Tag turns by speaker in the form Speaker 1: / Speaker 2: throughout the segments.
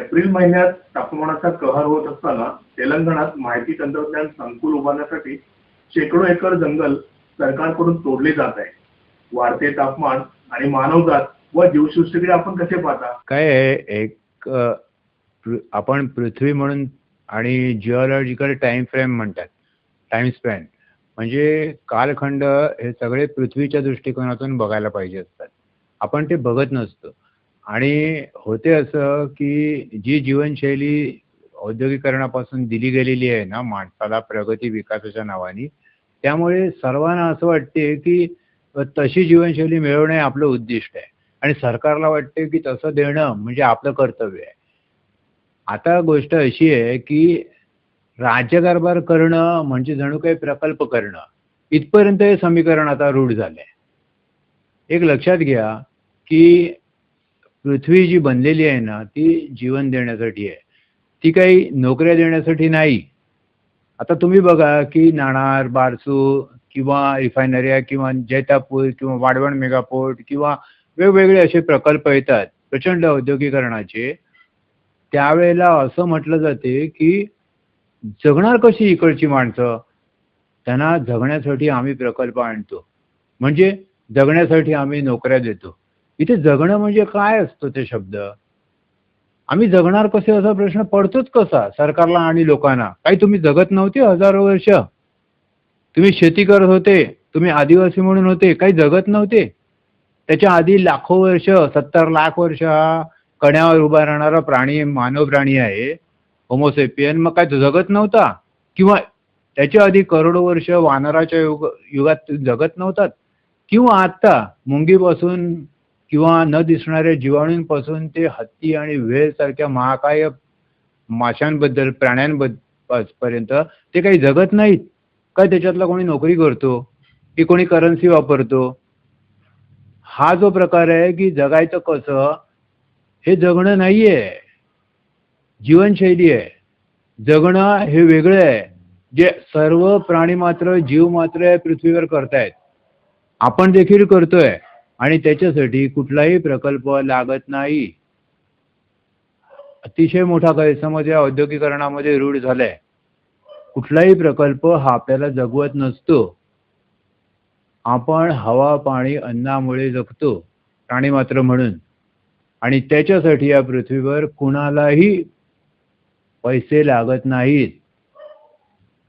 Speaker 1: April महिन्यात तापमानाचा कहर होत असताना तेलंगणात माहिती तंत्रज्ञान संकुल उभारण्यासाठी शेकडो एकर जंगल सरकारकडून तोडले जात आहे. वाढते तापमान आणि मानवजात व जीवसृष्टीकडे आपण कसे पाहता?
Speaker 2: काय आहे? एक अ, पृ- आपण पृथ्वी म्हणून आणि जिओलॉजिकल टाइम फ्रेम म्हणतात. टाइम स्पॅन म्हणजे कालखंड हे सगळे पृथ्वीच्या दृष्टिकोनातून बघायला पाहिजे असतात. आपण ते बघत नसतो. आणि होते असं की जी जीवनशैली औद्योगिकरणापासून दिली गेलेली आहे ना माणसाला प्रगती विकासाच्या नावाने त्यामुळे सर्वांना असं वाटते की तशी जीवनशैली मिळवणे आपलं उद्दिष्ट आहे. आणि सरकारला वाटते की तसं देणं म्हणजे आपलं कर्तव्य आहे. आता गोष्ट अशी आहे की राज्यकारभार करणं म्हणजे जणू काही प्रकल्प करणं इथपर्यंत हे समीकरण आता रूढ झालंय. एक लक्षात घ्या की पृथ्वी जी बनलेली आहे ना ती जीवन देण्यासाठी आहे. ती काही नोकऱ्या देण्यासाठी नाही. आता तुम्ही बघा की नाणार बारसू किंवा रिफायनऱ्या किंवा जैतापूर किंवा वाढवण मेगापोर्ट किंवा वेगवेगळे असे प्रकल्प येतात प्रचंड औद्योगिकरणाचे त्यावेळेला असं म्हटलं जाते की जगणार कशी इकडची माणसं? त्यांना जगण्यासाठी आम्ही प्रकल्प आणतो. म्हणजे जगण्यासाठी आम्ही नोकऱ्या देतो. इथे जगणं म्हणजे काय असतो ते शब्द? आम्ही जगणार कसे असा प्रश्न पडतोच कसा? सरकारला आणि लोकांना. काही तुम्ही जगत नव्हते हजारो वर्ष. तुम्ही शेती करत होते. तुम्ही आदिवासी म्हणून होते. काही जगत नव्हते. त्याच्या आधी लाखो वर्ष सत्तर लाख वर्ष हा कण्यावर उभा राहणारा प्राणी मानव प्राणी आहे. होमोसेपियन मग काय जगत नव्हता. किंवा त्याच्या आधी करोडो वर्ष वानराच्या युग युगात जगत नव्हतात. किंवा आत्ता मुंगीपासून किंवा न दिसणाऱ्या जीवाणूंपासून ते हत्ती आणि वेळ सारख्या महाकाय माशांबद्दल प्राण्यांबद्दल पर्यंत ते काही जगत नाहीत. काय त्याच्यातला कोणी नोकरी करतो? की कोणी करन्सी वापरतो? हा जो प्रकार आहे की जगायचं कसं हे जगणं नाहीये. जीवनशैली आहे. जगणं हे वेगळं आहे. जे सर्व प्राणी मात्र जीव मात्र पृथ्वीवर करतायत. आपण देखील करतोय. आणि त्याच्यासाठी कुठलाही प्रकल्प लागत नाही. अतिशय मोठा गैरसमज या औद्योगिकरणामध्ये रूढ झालाय. कुठलाही प्रकल्प हा आपल्याला जगवत नसतो. आपण हवा पाणी अन्नामुळे जगतो प्राणी मात्र म्हणून. आणि त्याच्यासाठी या पृथ्वीवर कुणालाही पैसे लागत नाहीत.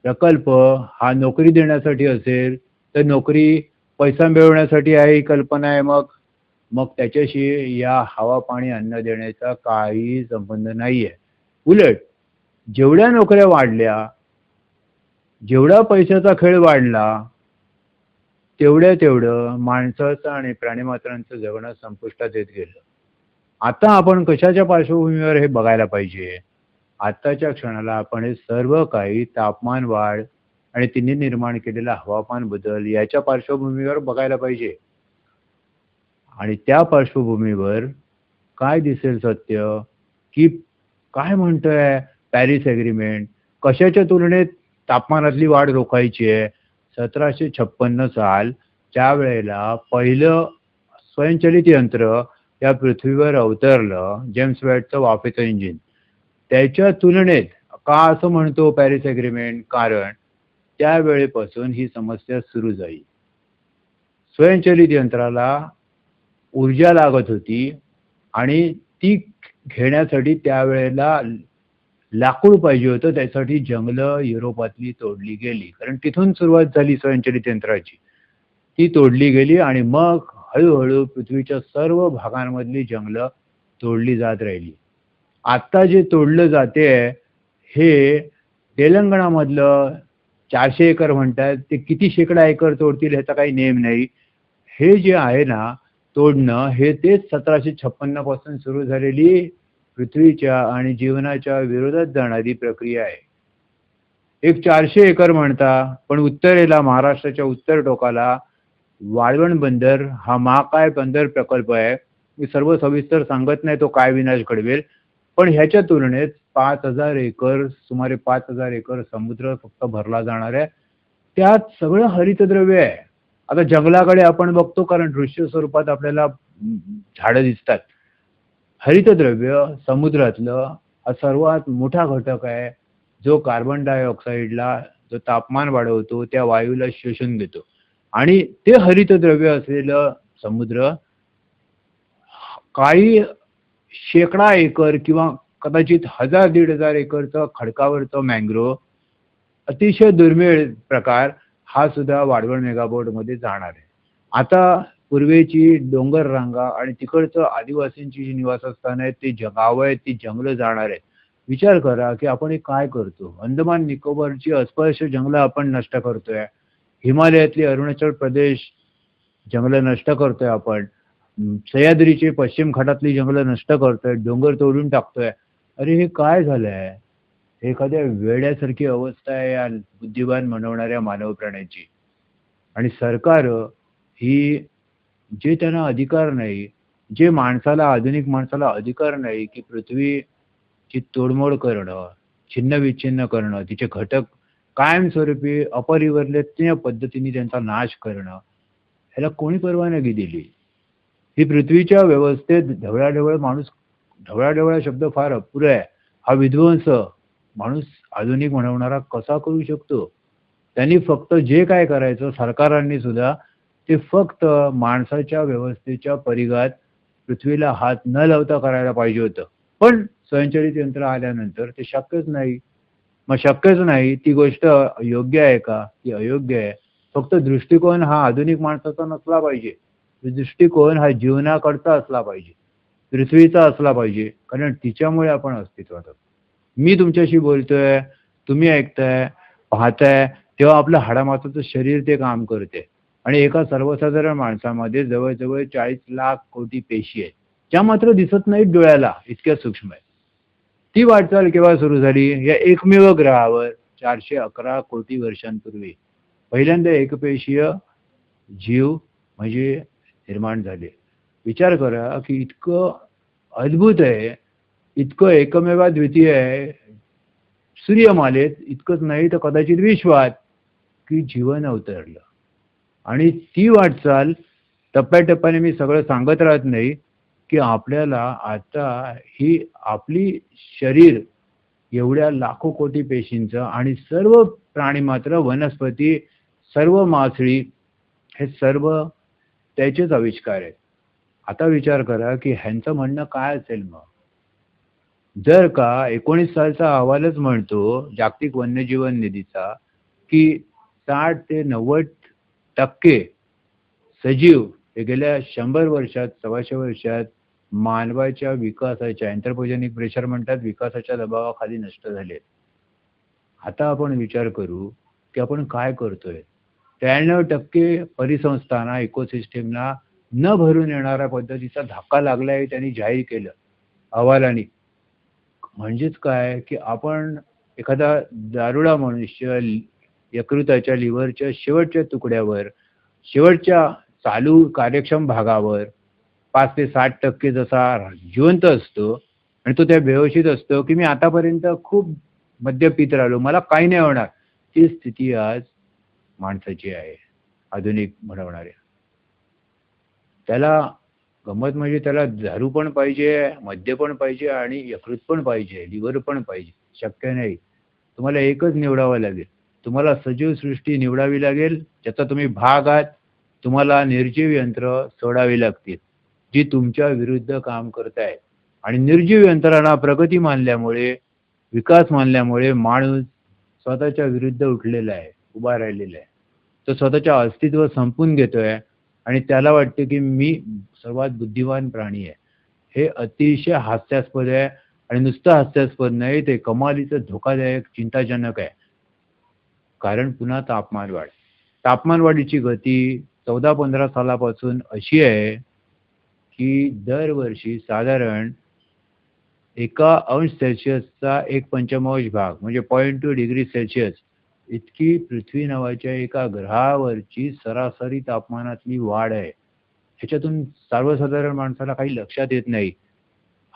Speaker 2: प्रकल्प हा नोकरी देण्यासाठी असेल तर नोकरी पैसा मिळवण्यासाठी आहे ही कल्पना आहे. मग मग त्याच्याशी या हवा पाणी अन्न देण्याचा काही संबंध नाहीये. उलट जेवढ्या नोकऱ्या वाढल्या जेवढा पैशाचा खेळ वाढला तेवढ्या तेवढं माणसाचं आणि प्राणीमात्रांचं जगणं संपुष्टात येत गेलं. आता आपण कशाच्या पार्श्वभूमीवर हे बघायला पाहिजे? आताच्या क्षणाला आपण हे सर्व काही तापमान वाढ आणि तिने निर्माण केलेला हवामान बदल याच्या पार्श्वभूमीवर बघायला पाहिजे. आणि त्या पार्श्वभूमीवर काय दिसेल सत्य? की काय म्हणतोय पॅरिस एग्रीमेंट कशाच्या तुलनेत तापमानातली वाढ रोखायची आहे? सतराशे छप्पन्न साल त्या वेळेला पहिलं स्वयंचलित यंत्र या पृथ्वीवर अवतरलं जेम्स वेटचं वाफेचं इंजिन. त्याच्या तुलनेत का असं म्हणतो पॅरिस एग्रीमेंट कारण त्यावेळेपासून ही समस्या सुरू झाली. स्वयंचलित यंत्राला ऊर्जा लागत होती आणि ती घेण्यासाठी त्यावेळेला लाकूड पाहिजे होतं. त्यासाठी जंगलं युरोपातली तोडली गेली. कारण तिथून सुरुवात झाली स्वयंचलित यंत्राची. ती तोडली गेली आणि मग हळूहळू पृथ्वीच्या सर्व भागांमधली जंगलं तोडली जात राहिली. आत्ता जे तोडलं जाते हे तेलंगणामधलं चारशे एकर म्हणतात ते किती शेकडा एकर तोडतील ह्याचा काही नेम नाही. हे जे आहे ना तोडणं हे तेच सतराशे छप्पन्नपासून सुरू झालेली पृथ्वीच्या आणि जीवनाच्या विरोधात जाणारी प्रक्रिया आहे. एक चारशे एकर म्हणता पण उत्तरेला महाराष्ट्राच्या उत्तर टोकाला वाळवण बंदर हा महाकाय बंदर प्रकल्प आहे मी सर्व सविस्तर सांगत नाही तो काय विनाश घडवेल. पण ह्याच्या तुलनेत पाच हजार एकर सुमारे पाच हजार एकर समुद्र फक्त भरला जाणार आहे. त्यात सगळं हरितद्रव्य आहे. आता जंगलाकडे आपण बघतो कारण दृश्य स्वरूपात आपल्याला झाडं दिसतात. हरितद्रव्य समुद्रातलं हा सर्वात मोठा घटक आहे जो कार्बन डायऑक्साईडला जो तापमान वाढवतो त्या वायूला शोषून घेतो. आणि ते हरितद्रव्य असलेलं समुद्र काही शेकडा एकर किंवा कदाचित हजार दीड हजार एकरचं खडकावरचं मँग्रोव्ह अतिशय दुर्मिळ प्रकार हा सुद्धा वाढवण मेगाबोर्डमध्ये जाणार आहे. आता पूर्वेची डोंगर रांगा आणि तिकडचं आदिवासींची जी निवासस्थान आहेत ती गावं आहेत ती जंगलं जाणार आहेत. विचार करा की आपण हे काय करतो? अंदमान निकोबारची अस्पर्श जंगलं आपण नष्ट करतोय. हिमालयातली अरुणाचल प्रदेश जंगलं नष्ट करतोय आपण. सह्याद्रीची पश्चिम घाटातली जंगलं नष्ट करतोय. डोंगर तोडून टाकतोय. अरे हे काय झालंय? एखाद्या वेड्यासारखी अवस्था आहे या बुद्धिमान म्हणवणाऱ्या मानव प्राण्याची. आणि सरकार ही जे त्यांना अधिकार नाही जे माणसाला आधुनिक माणसाला अधिकार नाही की पृथ्वीची तोडमोड करणं छिन्न विच्छिन्न करणं तिचे घटक कायमस्वरूपी अपरिवर्तनीय पद्धतीने त्यांचा नाश करणं ह्याला कोणी परवानगी दिली? ही पृथ्वीच्या व्यवस्थेत ढवळाढवळ माणूस ढवळाढवळा शब्द फार अपुरा आहे. हा विध्वंस माणूस आधुनिक म्हणवणारा कसा करू शकतो? त्यांनी फक्त जे काय करायचं सरकारांनी सुद्धा ते फक्त माणसाच्या व्यवस्थेच्या परिघात पृथ्वीला हात न लावता करायला पाहिजे होतं. पण स्वयंचलित यंत्र आल्यानंतर ते शक्यच नाही. मग शक्यच नाही ती गोष्ट योग्य आहे का? ती अयोग्य आहे. फक्त दृष्टिकोन हा आधुनिक माणसाचा नसला पाहिजे. दृष्टिकोन हा जीवनाकडचा असला पाहिजे. पृथ्वीचा असला पाहिजे कारण तिच्यामुळे आपण अस्तित्वात आहोत. मी तुमच्याशी बोलतोय तुम्ही ऐकताय पाहताय तेव्हा आपलं हाडामाताचं शरीर ते काम करते. आणि एका सर्वसाधारण माणसामध्ये जवळजवळ चाळीस लाख कोटी पेशी आहेत. त्या मात्र दिसत नाहीत डोळ्याला इतक्या सूक्ष्म आहेत. ती वाटचाल केव्हा सुरू झाली? या एकमेव ग्रहावर चारशे अकरा कोटी वर्षांपूर्वी. पहिल्यांदा एकपेशीय जीव म्हणजे निर्माण झाले. विचार करा की इतकं अद्भुत आहे इतकं एकमेवा द्वितीय आहे. सूर्यमालेत इतकंच नाही तर कदाचित विश्वात की जीवन अवतरलं. आणि ती वाटचाल टप्प्याटप्प्याने मी सगळं सांगत राहत नाही की आपल्याला आता ही आपली शरीर एवढ्या लाखो कोटी पेशींचं आणि सर्व प्राणी मात्र वनस्पती सर्व मासळी हे सर्व त्याचेच आविष्कार आहेत. आता विचार करा की ह्यांचं म्हणणं काय असेल मग? जर का एकोणीस सालचा अहवालच म्हणतो जागतिक वन्यजीवन निधीचा की साठ ते नव्वद टक्के सजीव हे गेल्या शंभर वर्षात सव्वाशे वर्षात मानवाच्या विकासाच्या एंथ्रोपोजेनिक प्रेशर म्हणतात विकासाच्या दबावाखाली नष्ट झाले आता आपण विचार करू की आपण काय करतोय? त्र्याण्णव टक्के परिसंस्थांना इकोसिस्टीमना न भरून येणाऱ्या पद्धतीचा धक्का लागलाय त्यांनी जाहीर केलं. अहवालाने. म्हणजेच काय? की आपण एखादा दारुडा मनुष्य यकृताच्या लिव्हरच्या शेवटच्या तुकड्यावर शेवटच्या चालू कार्यक्षम भागावर पाच ते साठ टक्के जसा जिवंत असतो आणि तो त्या बेहोशीत असतो की मी आतापर्यंत खूप मद्य पित राहिलो मला काही नाही होणार. ती स्थिती आज माणसाची आहे. आधुनिक म्हणवणाऱ्या त्याला गंमत म्हणजे त्याला दारू पण पाहिजे मद्य पण पाहिजे आणि यकृत पण पाहिजे लिव्हर पण पाहिजे. शक्य नाही. तुम्हाला एकच निवडावं लागेल. तुम्हाला सजीव सृष्टी निवडावी लागेल ज्याचा तुम्ही भाग आहात. तुम्हाला निर्जीव यंत्र सोडावी लागतील जी तुमच्या विरुद्ध काम करत आहे आणि निर्जीव यंत्रणा प्रगती मानल्यामुळे विकास मानल्यामुळे माणूस स्वतःच्या विरुद्ध उठलेला आहे उभा राहिलेला आहे. तो स्वतःच्या अस्तित्व संपून घेतोय आणि त्याला वाटते की मी सर्वात बुद्धिवान प्राणी आहे. हे अतिशय हास्यास्पद आहे आणि नुसतं हास्यास्पद नाही ते कमालीचं धोकादायक चिंताजनक आहे. कारण पुन्हा तापमान वाढ तापमान वाढीची गती चौदा पंधरा सालापासून अशी आहे की दरवर्षी साधारण एका अंश सेल्सिअसचा एक पंचमांश भाग म्हणजे पॉईंट टू डिग्री सेल्सिअस इतकी पृथ्वी नावाच्या एका ग्रहावरची सरासरी तापमानातली वाढ आहे. ह्याच्यातून सर्वसाधारण माणसाला काही लक्षात येत नाही.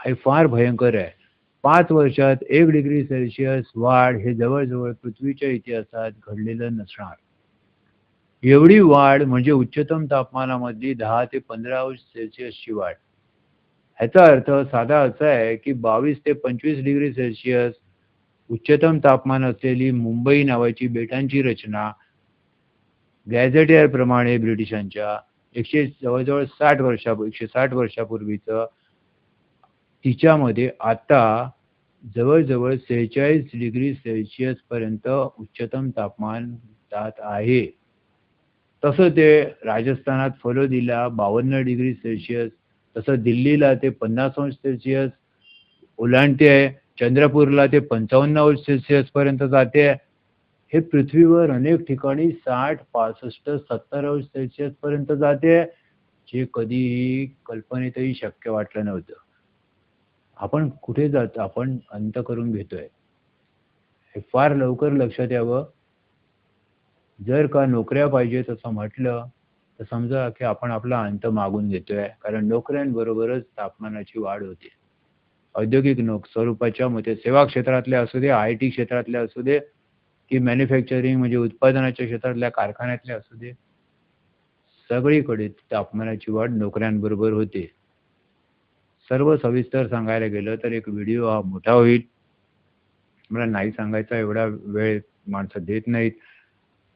Speaker 2: हे फार भयंकर आहे. पाच वर्षात एक डिग्री सेल्सिअस वाढ हे जवळजवळ पृथ्वीच्या इतिहासात घडलेलं नसणार. एवढी वाढ म्हणजे उच्चतम तापमानामधली दहा ते पंधरा अंश सेल्सिअसची वाढ. ह्याचा अर्थ साधा असा आहे की बावीस ते पंचवीस डिग्री सेल्सिअस उच्चतम तापमान असलेली मुंबई नावाची बेटांची रचना गॅझेटियर प्रमाणे ब्रिटिशांच्या एकशे जवळजवळ साठ वर्षा एकशे साठ वर्षापूर्वीचं तिच्यामध्ये आता जवळजवळ सेहेचाळीस डिग्री सेल्सिअस पर्यंत उच्चतम तापमान जात आहे. तसं ते राजस्थानात फलोदीला बावन्न डिग्री सेल्सिअस तसं दिल्लीला ते पन्नास अंश सेल्सिअस ओलांडते. आहे चंद्रपूरला ते पंचावन्न अंश सेल्सिअस पर्यंत जाते. हे पृथ्वीवर अनेक ठिकाणी साठ पासष्ट सत्तर अंश सेल्सिअस पर्यंत जाते जे कधीही कल्पनेतही शक्य वाटलं नव्हतं. आपण कुठे जात आपण अंत करून घेतोय. हे फार लवकर लक्षात यावं. जर का नोकऱ्या पाहिजेत असं म्हटलं तर समजा की आपण आपला अंत मागून घेतोय कारण नोकऱ्यांबरोबरच तापमानाची वाढ होते. औद्योगिक नोक स्वरूपाच्या मते सेवा क्षेत्रातल्या असू दे आय टी क्षेत्रातल्या असू दे की मॅन्युफॅक्चरिंग म्हणजे उत्पादनाच्या क्षेत्रातल्या कारखान्यातल्या असू दे सगळीकडे तापमानाची वाढ नोकऱ्यांबरोबर होते. सर्व सविस्तर सांगायला गेलं तर एक व्हिडिओ हा मोठा होईल. मला नाही सांगायचा एवढा वेळ माणसं देत नाहीत.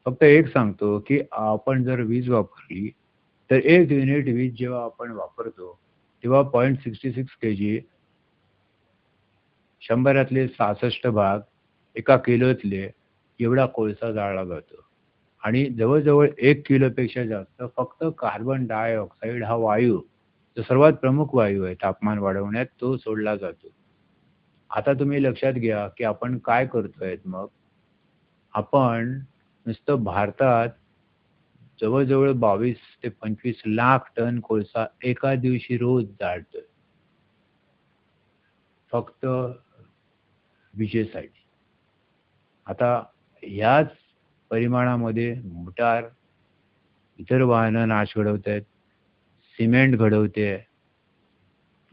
Speaker 2: फक्त एक सांगतो की आपण जर वीज वापरली तर एक युनिट वीज जेव्हा आपण वापरतो तेव्हा point sixty six K G शंभरातले सहासष्ट भाग एका किलोतले एवढा कोळसा जाळला जातो. आणि जवळजवळ एक किलोपेक्षा जास्त फक्त कार्बन डायऑक्साईड हा वायू जो सर्वात प्रमुख वायू आहे तापमान वाढवण्यात तो सोडला जातो. आता तुम्ही लक्षात घ्या की आपण काय करतोय मग? आपण नुसतं भारतात जवळजवळ बावीस ते पंचवीस लाख टन कोळसा एका दिवशी रोज जाळतोय. फक्त विजेसाठी आता याच परिमाणामध्ये मोटार इतर वाहनं नाश घडवत आहेत सिमेंट घडवते.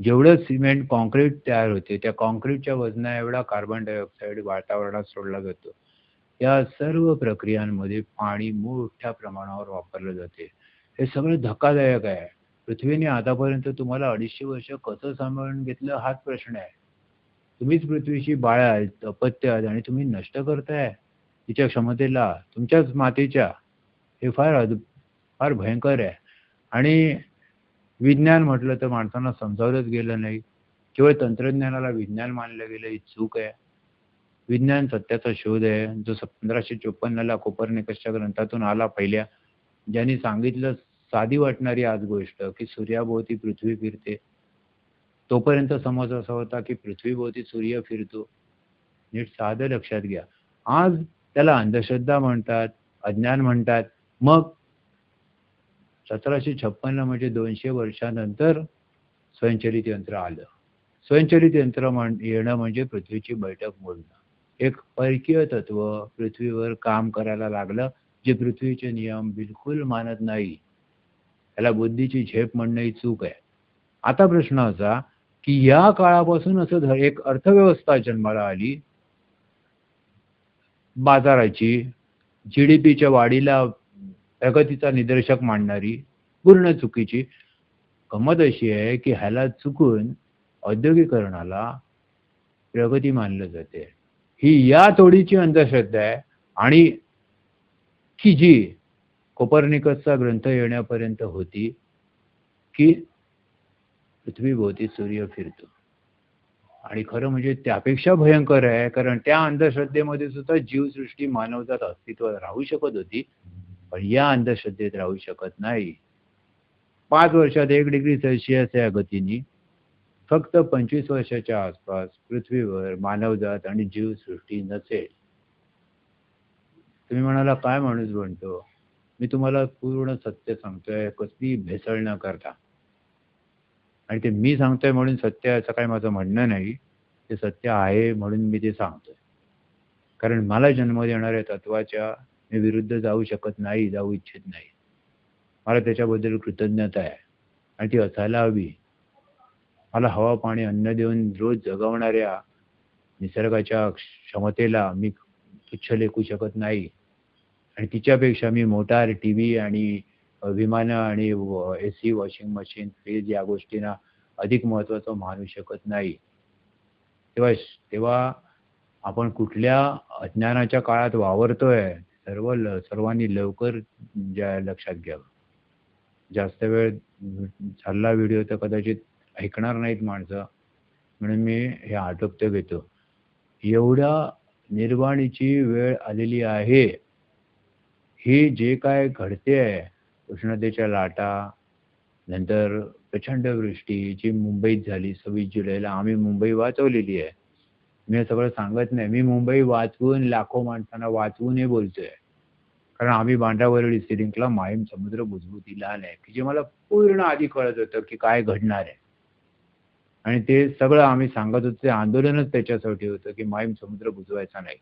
Speaker 2: जेवढं सिमेंट कॉन्क्रीट तयार होते त्या कॉन्क्रीटच्या वजना एवढा कार्बन डायऑक्साईड वातावरणात सोडला जातो. या सर्व प्रक्रियांमध्ये पाणी मोठ्या प्रमाणावर वापरलं जाते. हे सगळं धक्कादायक आहे. पृथ्वीने आतापर्यंत तुम्हाला अडीचशे वर्ष कसं सांभाळून घेतलं हाच प्रश्न आहे. तुम्हीच पृथ्वीची बाळ आहेत अपत्य आहात आणि तुम्ही नष्ट करताय. तिच्या क्षमतेला तुमच्याच मातेच्या हे फार फार भयंकर आहे. आणि विज्ञान म्हटलं तर माणसांना समजावलंच गेलं नाही. केवळ तंत्रज्ञानाला विज्ञान मानलं गेलं ही चूक आहे. विज्ञान सत्याचा शोध आहे. जो पंधराशे चोपन्नला कोपरनिकसच्या ग्रंथातून आला पहिल्या ज्यांनी सांगितलं साधी वाटणारी आज गोष्ट की सूर्याभोवती पृथ्वी फिरते. तोपर्यंत समज असा होता की पृथ्वीभोवती सूर्य फिरतो. नीट साधं लक्षात घ्या. आज त्याला अंधश्रद्धा म्हणतात अज्ञान म्हणतात. मग सतराशे छप्पन्न म्हणजे दोनशे वर्षानंतर स्वयंचलित यंत्र आलं. स्वयंचलित यंत्र म्हण येणं म्हणजे पृथ्वीची बैठक मोडणं. एक परकीय तत्व पृथ्वीवर काम करायला लागलं जे पृथ्वीचे नियम बिलकुल मानत नाही. त्याला बुद्धीची झेप म्हणणं ही चूक आहे. आता प्रश्न असा की या काळापासून असं एक अर्थव्यवस्था जन्माला आली. बाजाराची जी डी पीच्या वाढीला प्रगतीचा निदर्शक मांडणारी पूर्ण चुकीची. गंमत अशी आहे की ह्याला चुकून औद्योगिकरणाला प्रगती मानलं जाते. ही या तोडीची अंधश्रद्धा आहे आणि की जी कोपर्निकसचा ग्रंथ येण्यापर्यंत होती की पृथ्वीभोवती सूर्य फिरतो. आणि खरं म्हणजे त्यापेक्षा भयंकर आहे कारण त्या अंधश्रद्धेमध्ये सुद्धा जीवसृष्टी मानवजात अस्तित्वात राहू शकत होती पण या अंधश्रद्धेत राहू शकत नाही. पाच वर्षात एक डिग्री सेल्सिअस या गतीने फक्त पंचवीस वर्षाच्या आसपास पृथ्वीवर मानवजात आणि जीवसृष्टी नसेल. तुम्ही म्हणाला काय माणूस बनतो? मी तुम्हाला पूर्ण सत्य सांगतोय कसली भेसळ न करता. आणि ते मी सांगतोय म्हणून सत्य असं काही माझं म्हणणं नाही. ते सत्य आहे म्हणून मी ते सांगतोय. कारण मला जन्म देणाऱ्या तत्वाच्या मी विरुद्ध जाऊ शकत नाही जाऊ इच्छित नाही. मला त्याच्याबद्दल कृतज्ञता आहे. आणि ती असायला हवी. मला हवा पाणी अन्न देऊन रोज जगवणाऱ्या निसर्गाच्या क्षमतेला मी तुच्छ लेखू शकत नाही. आणि तिच्यापेक्षा मी मोटार टी व्ही आणि विमानं आणि A C washing machine fridge या गोष्टींना अधिक महत्त्वाचं मानू शकत नाही. तेव्हा तेव्हा आपण कुठल्या अज्ञानाच्या काळात वावरतोय सर्व ल सर्वांनी लवकर ज्या लक्षात घ्यावं जास्त वेळ चालला व्हिडिओ तर कदाचित ऐकणार नाहीत माणसं म्हणून मी हे आटोपतं घेतो. एवढ्या निर्वाणीची वेळ आलेली आहे. ही जे काय घडते आहे उष्णतेच्या लाटा नंतर प्रचंड वृष्टी जी मुंबईत झाली सव्वीस जुलैला आम्ही मुंबई वाचवलेली आहे. मी हे सगळं सांगत नाही. मी मुंबई वाचवून लाखो माणसांना वाचवून हे बोलतोय. कारण आम्ही बांडावरळी सिरिंकला माहीम समुद्र बुजबुतीला आहे की जे मला पूर्ण आधी कळत होतं की काय घडणार आहे. आणि ते सगळं आम्ही सांगत होतो. ते आंदोलनच त्याच्यासाठी होतं की माहीम समुद्र बुजवायचा नाही.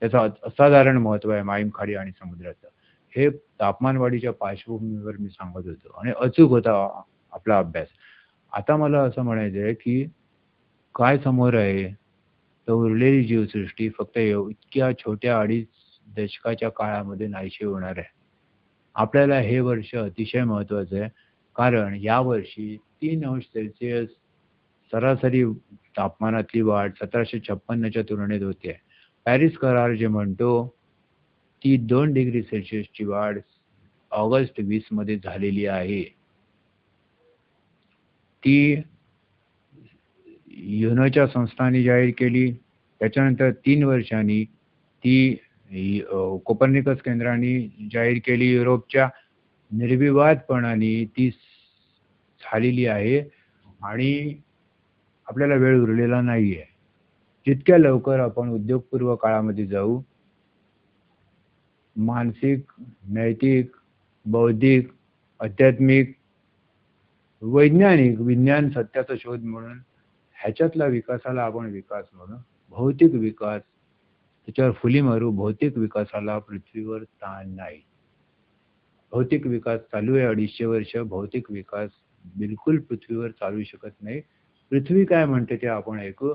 Speaker 2: त्याचं असाधारण महत्त्व आहे माहीम खाडी आणि समुद्राचं. हे तापमानवाढीच्या पार्श्वभूमीवर मी सांगत होतो. आणि अचूक होता आपला अभ्यास. आता मला असं म्हणायचं आहे की काय समोर आहे? तर उरलेली जीवसृष्टी फक्त इतक्या छोट्या अडीच दशकाच्या काळामध्ये नाहीशी होणार आहे. आपल्याला हे वर्ष अतिशय महत्वाचं आहे. कारण या वर्षी तीन अंश सेल्सिअस सरासरी तापमानातली वाढ सतराशे छप्पन्नच्या तुलनेत होते. पॅरिस करार जे म्हणतो ती दोन डिग्री सेल्सिअसची वाढ ऑगस्ट वीसमध्ये झालेली आहे. ती युनोच्या संस्थांनी जाहीर केली. त्याच्यानंतर तीन वर्षांनी ती कोपर्निकस केंद्राने जाहीर केली. युरोपच्या निर्विवादपणाने ती झालेली आहे आणि आपल्याला वेळ उरलेला नाही आहे जितक्या लवकर आपण उद्योगपूर्व काळामध्ये जाऊ मानसिक नैतिक बौद्धिक आध्यात्मिक वैज्ञानिक विज्ञान सत्याचा शोध म्हणून ह्याच्यातला विकासाला आपण विकास म्हणू. भौतिक विकास त्याच्यावर फुली मारू भौतिक विकासाला पृथ्वीवर ताण नाही. भौतिक विकास चालू आहे अडीचशे वर्ष भौतिक विकास बिलकुल पृथ्वीवर चालू शकत नाही. पृथ्वी काय म्हणते ते आपण ऐकू.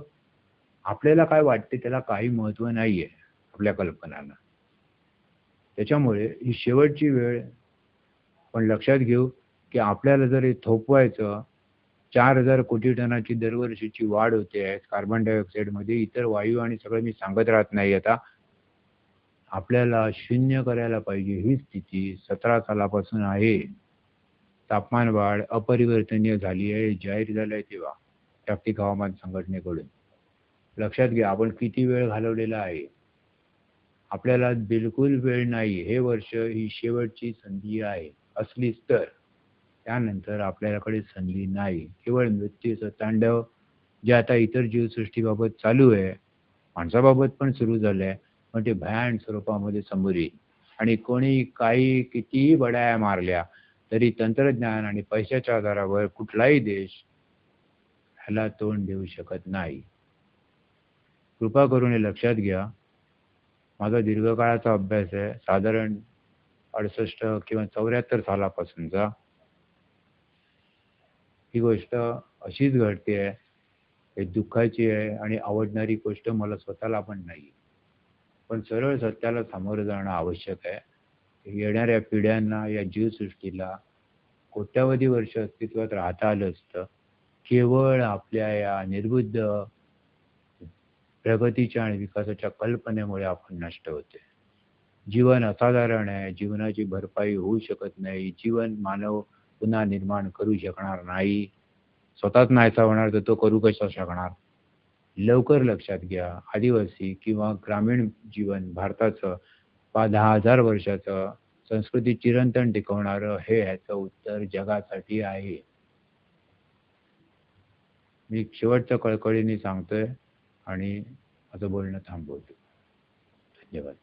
Speaker 2: आपल्याला काय वाटते त्याला काही महत्त्व नाही आहे आपल्या कल्पनांना. त्याच्यामुळे ही शेवटची वेळ पण लक्षात घेऊ की आपल्याला जर हे थोपवायचं चार हजार कोटी टनाची दरवर्षीची वाढ होते आहे कार्बन डायऑक्साईडमध्ये इतर वायू आणि सगळं मी सांगत राहत नाही आता. आपल्याला शून्य करायला पाहिजे ही स्थिती सतरा सालापासून आहे. तापमान वाढ अपरिवर्तनीय झाली आहे जाहीर झालं आहे तेव्हा. जागतिक हवामान संघटनेकडून. लक्षात घ्या आपण किती वेळ घालवलेला आहे? आपल्याला बिलकुल वेळ नाही. हे वर्ष ही शेवटची संधी आहे. असलीच तर. त्यानंतर आपल्याकडे संधी नाही. केवळ मृत्यूचं तांडव जे आता इतर जीवसृष्टीबाबत चालू आहे. माणसाबाबत पण सुरू झालं आहे पण ते भयान स्वरूपामध्ये समोर येईल. आणि कोणी काही कितीही बडाया मारल्या तरी तंत्रज्ञान आणि पैशाच्या आधारावर कुठलाही देश ह्याला तोंड देऊ शकत नाही. कृपा करून हे लक्षात घ्या. माझा दीर्घकाळाचा अभ्यास आहे. साधारण अडसष्ट किंवा चौऱ्याहत्तर सालापासूनचा. ही गोष्ट अशीच घडते आहे. हे दुःखाची आहे आणि आवडणारी गोष्ट मला स्वतःला पण नाही पण सरळ सत्याला सामोरं जाणं आवश्यक आहे. येणाऱ्या पिढ्यांना या जीवसृष्टीला कोट्यावधी वर्ष अस्तित्वात राहता आलं असतं. केवळ आपल्या या निर्बुद्ध प्रगतीच्या आणि विकासाच्या कल्पनेमुळे आपण नष्ट होते. जीवन असाधारण आहे. जीवनाची भरपाई होऊ शकत नाही. जीवन मानव पुन्हा निर्माण करू शकणार नाही. स्वतःच नाहीसा होणार तर तो करू कसा शकणार? लवकर लक्षात घ्या. आदिवासी किंवा ग्रामीण जीवन भारताचं पा दहा हजार वर्षाचं संस्कृती चिरंतन टिकवणारं हे ह्याचं उत्तर जगासाठी आहे. मी शेवटच्या कळकळीने सांगतोय आणि आता बोलणं थांबवतो. धन्यवाद.